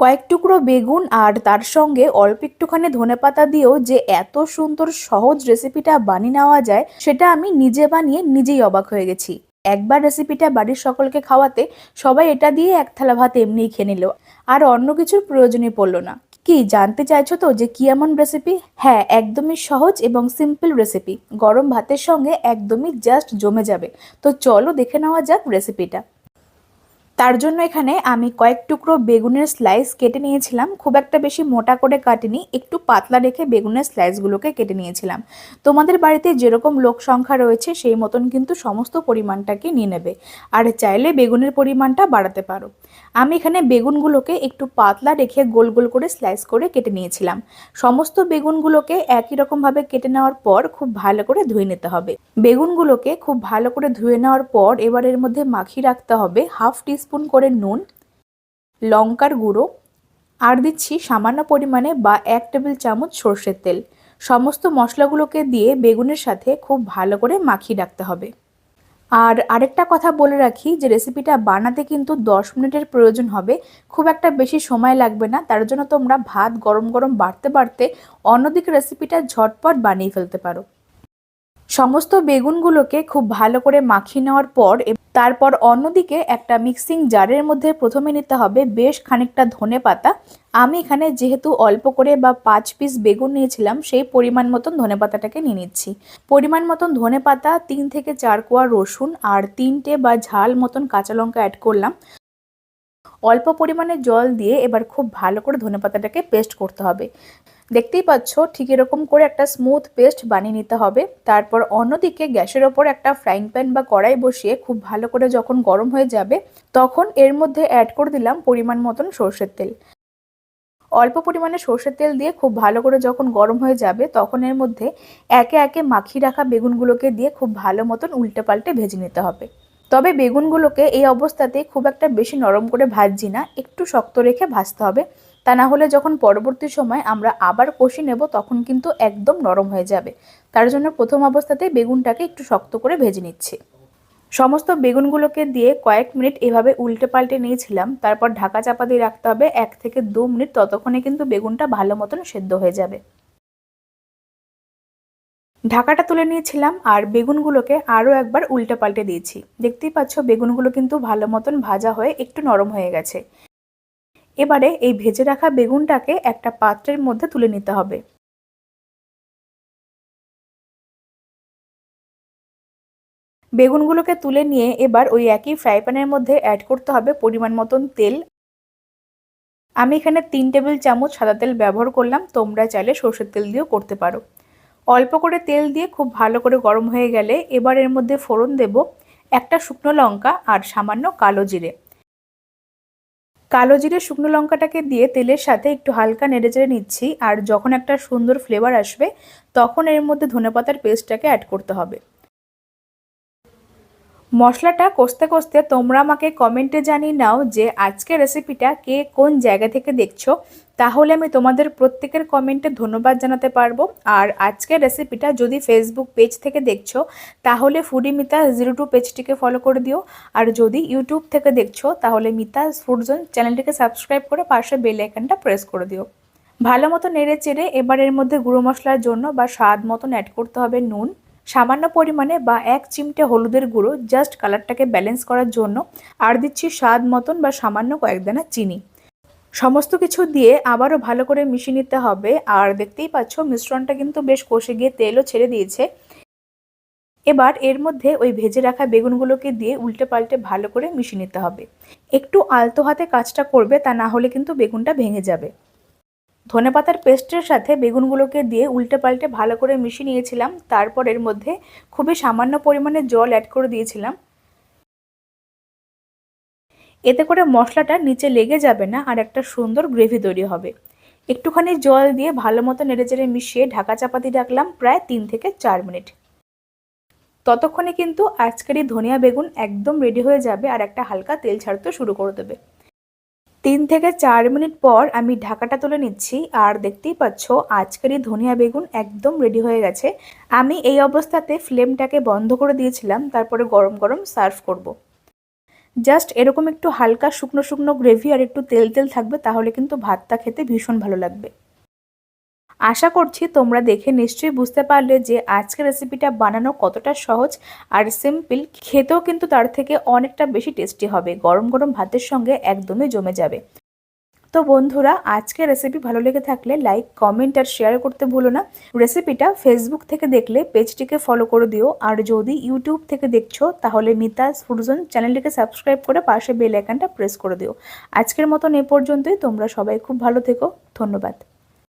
কয়েক টুকরো বেগুন আর তার সঙ্গে অল্প একটুখানি ধনেপাতা দিয়েও যে এত সুন্দর সহজ রেসিপিটা বানিয়ে নেওয়া যায়, সেটা আমি নিজে বানিয়ে নিজেই অবাক হয়ে গেছি। একবার রেসিপিটা বাড়ির সকলকে খাওয়াতে সবাই এটা দিয়ে এক থালা ভাত এমনিই খেয়ে নিল, আর অন্য কিছুর প্রয়োজনই পড়ল না। কি, জানতে চাইছো তো যে কি এমন রেসিপি? হ্যাঁ একদমই সহজ এবং সিম্পল রেসিপি। গরম ভাতের সঙ্গে একদমই জাস্ট জমে যাবে। তো চলো দেখে নেওয়া যাক রেসিপিটা। তার জন্য এখানে আমি কয়েক টুকরো বেগুনের স্লাইস কেটে নিয়েছিলাম। খুব একটা বেশি মোটা করে কাটিনি, একটু পাতলা রেখে বেগুনের স্লাইসগুলোকে কেটে নিয়েছিলাম। তোমাদের বাড়িতে যেরকম লোক সংখ্যা রয়েছে, সেই মতন কিন্তু সমস্ত পরিমাণটাকে নিয়ে নেবে। আর চাইলে বেগুনের পরিমাণটা বাড়াতে পারো। আমি এখানে বেগুনগুলোকে একটু পাতলা রেখে গোল গোল করে স্লাইস করে কেটে নিয়েছিলাম। সমস্ত বেগুনগুলোকে একই রকমভাবে কেটে নেওয়ার পর খুব ভালো করে ধুয়ে নিতে হবে। বেগুনগুলোকে খুব ভালো করে ধুয়ে নেওয়ার পর এবার এর মধ্যে মাখিয়ে রাখতে হবে হাফ টিস্পুন করে নুন, লঙ্কার গুঁড়ো, আর দিচ্ছি সামান্য পরিমাণে বা এক টেবিল চামচ সর্ষের তেল। সমস্ত মশলাগুলোকে দিয়ে বেগুনের সাথে খুব ভালো করে মাখিয়ে রাখতে হবে। আর আরেকটা কথা বলে রাখি যে রেসিপিটা বানাতে কিন্তু 10 মিনিটের প্রয়োজন হবে। খুব একটা বেশি সময় লাগবে না। তার জন্য তোমরা ভাত গরম গরম বাড়তে বাড়তে অন্যদিকে রেসিপিটা ঝটপট বানিয়ে ফেলতে পারো। সমস্ত বেগুনগুলোকে খুব ভালো করে মাখিয়ে নেওয়ার পর তারপর অন্যদিকে একটা মিক্সিং জারের মধ্যে প্রথমে নিতে হবে বেশ খানিকটা ধনে পাতা। আমি এখানে যেহেতু অল্প করে বা পাঁচ পিস বেগুন নিয়েছিলাম, সেই পরিমাণ মতন ধনে পাতাটাকে নিয়ে নিচ্ছি। পরিমাণ মতন ধনে পাতা, তিন থেকে চার কোয়া রসুন আর তিনটে বা ঝাল মতন কাঁচা লঙ্কা অ্যাড করলাম। অল্প পরিমাণে জল দিয়ে এবার খুব ভালো করে ধনে পাতাটাকে পেস্ট করতে হবে। দেখতেই পাচ্ছ, ঠিক এরকম করে একটা স্মুথ পেস্ট বানিয়ে নিতে হবে। তারপর অন্যদিকে গ্যাসের ওপর একটা ফ্রাইং প্যান বা কড়াই বসিয়ে খুব ভালো করে যখন গরম হয়ে যাবে, তখন এর মধ্যে অ্যাড করে দিলাম পরিমাণ মতন সর্ষের তেল। অল্প পরিমাণে সর্ষের তেল দিয়ে খুব ভালো করে যখন গরম হয়ে যাবে, তখন এর মধ্যে একে একে মাখিয়ে রাখা বেগুনগুলোকে দিয়ে খুব ভালো মতন উল্টে পাল্টে ভেজে নিতে হবে। তবে বেগুনগুলোকে এই অবস্থাতে খুব একটা বেশি নরম করে ভাজছি না, একটু শক্ত রেখে ভাজতে হবে। তা না হলে যখন পরবর্তী সময় আমরা আবার কষি নেব, তখন কিন্তু একদম নরম হয়ে যাবে। তার জন্য প্রথম অবস্থাতে বেগুনটাকে একটু শক্ত করে ভেজে নিচ্ছি। সমস্ত বেগুনগুলোকে দিয়ে কয়েক মিনিট এভাবে উল্টে পাল্টে নিয়েছিলাম। তারপর ঢাকা চাপা দিয়ে রাখতে হবে এক থেকে দু মিনিট, ততক্ষণে কিন্তু বেগুনটা ভালো মতন সেদ্ধ হয়ে যাবে। ঢাকাটা তুলে নিয়েছিলাম আর বেগুনগুলোকে আরও একবার উল্টে পাল্টে দিয়েছি। দেখতেই পাচ্ছ, বেগুনগুলো কিন্তু ভালো মতন ভাজা হয়ে একটু নরম হয়ে গেছে। এবারে এই ভেজে রাখা বেগুনটাকে একটা পাত্রের মধ্যে তুলে নিতে হবে। বেগুনগুলোকে তুলে নিয়ে এবার ওই একই ফ্রাই প্যানের মধ্যে অ্যাড করতে হবে পরিমাণ মতন তেল। আমি এখানে তিন টেবিল চামচ সাদা তেল ব্যবহার করলাম, তোমরা চাইলে সর্ষের তেল দিয়েও করতে পারো। অল্প করে তেল দিয়ে খুব ভালো করে গরম হয়ে গেলে এবার এর মধ্যে ফোড়ন দেব, একটা শুকনো লঙ্কা আর সামান্য কালো জিরে। কালো জিরে শুকনো লঙ্কাটাকে দিয়ে তেলের সাথে একটু হালকা নেড়ে চেড়ে নিচ্ছি, আর যখন একটা সুন্দর ফ্লেভার আসবে, তখন এর মধ্যে ধনেপাতার পেস্টটাকে অ্যাড করতে হবে। মশলাটা কষতে কষতে তোমরা আমাকে কমেন্টে জানিয়ে নাও যে আজকের রেসিপিটা কে কোন জায়গা থেকে দেখছ। তাহলে আমি তোমাদের প্রত্যেকের কমেন্টে ধন্যবাদ জানাতে পারব। আর আজকের রেসিপিটা যদি ফেসবুক পেজ থেকে দেখছ, তাহলে ফুডি মিতা জিরো টু পেজটিকে ফলো করে দিও। আর যদি ইউটিউব থেকে দেখছ, তাহলে মিতা ফুডজোন চ্যানেলটিকে সাবস্ক্রাইব করে পাশে বেল আইকনটা প্রেস করে দিও। ভালো মতো নেড়ে চেড়ে এবার এর মধ্যে গুঁড়ো মশলার জন্য বা স্বাদ মতন অ্যাড করতে হবে নুন। সামান্য পরিমাণে বা এক চিমটে হলুদের গুঁড়ো জাস্ট কালারটাকে ব্যালেন্স করার জন্য আর দিচ্ছি স্বাদ মতন বা সামান্য কয়েকদানা চিনি। সমস্ত কিছু দিয়ে আবারও ভালো করে মিশিয়ে নিতে হবে। আর দেখতেই পাচ্ছ, মিশ্রণটা কিন্তু বেশ কষে গিয়ে তেলও ছেড়ে দিয়েছে। এবার এর মধ্যে ওই ভেজে রাখা বেগুনগুলোকে দিয়ে উল্টে পাল্টে ভালো করে মিশিয়ে নিতে হবে। একটু আলতো হাতে কাজটা করবে তা না হলে কিন্তু বেগুনটা ভেঙে যাবে। ধনেপাতার পেস্টের সাথে বেগুনগুলোকে দিয়ে উল্টে পাল্টে ভালো করে মিশিয়ে নিয়েছিলাম। তারপর এর মধ্যে খুবই সামান্য পরিমাণে জল অ্যাড করে দিয়েছিলাম। এতে করে মশলাটা নিচে লেগে যাবে না আর একটা সুন্দর গ্রেভি তৈরি হবে। একটুখানি জল দিয়ে ভালো মতো নেড়েচেড়ে মিশিয়ে ঢাকা চাপাতি রাখলাম প্রায় তিন থেকে চার মিনিট। ততক্ষণে কিন্তু আজকের এই ধনিয়া বেগুন একদম রেডি হয়ে যাবে আর একটা হালকা তেল ছাড়তে শুরু করে দেবে। তিন থেকে চার মিনিট পর আমি ঢাকাটা তুলে নিচ্ছি। আর দেখতেই পাচ্ছ আজকেরই ধনিয়া বেগুন একদম রেডি হয়ে গেছে। আমি এই অবস্থাতে ফ্লেমটাকে বন্ধ করে দিয়েছিলাম, তারপরে গরম গরম সার্ভ করব। জাস্ট এরকম একটু হালকা শুকনো শুকনো গ্রেভি আর একটু তেল তেল থাকবে, তাহলে কিন্তু ভাতটা খেতে ভীষণ ভালো লাগবে। আশা করছি তোমরা দেখে নিশ্চয়ই বুঝতে পারলে যে আজকের রেসিপিটা বানানো কতটা সহজ আর সিম্পল খেতেও কিন্তু তার থেকে অনেকটা বেশি টেস্টি হবে। গরম গরম ভাতের সঙ্গে একদমই জমে যাবে। তো বন্ধুরা, আজকের রেসিপি ভালো লেগে থাকলে লাইক কমেন্ট আর শেয়ার করতে ভুলো না। রেসিপিটা ফেসবুক থেকে দেখলে পেজটিকে ফলো করে দিও। আর যদি ইউটিউব থেকে দেখছ, তাহলে মিতাস ফুডজন চ্যানেলটিকে সাবস্ক্রাইব করে পাশে বেল আইকনটা প্রেস করে দিও। আজকের মতন এ পর্যন্তই। তোমরা সবাই খুব ভালো থেকো। ধন্যবাদ।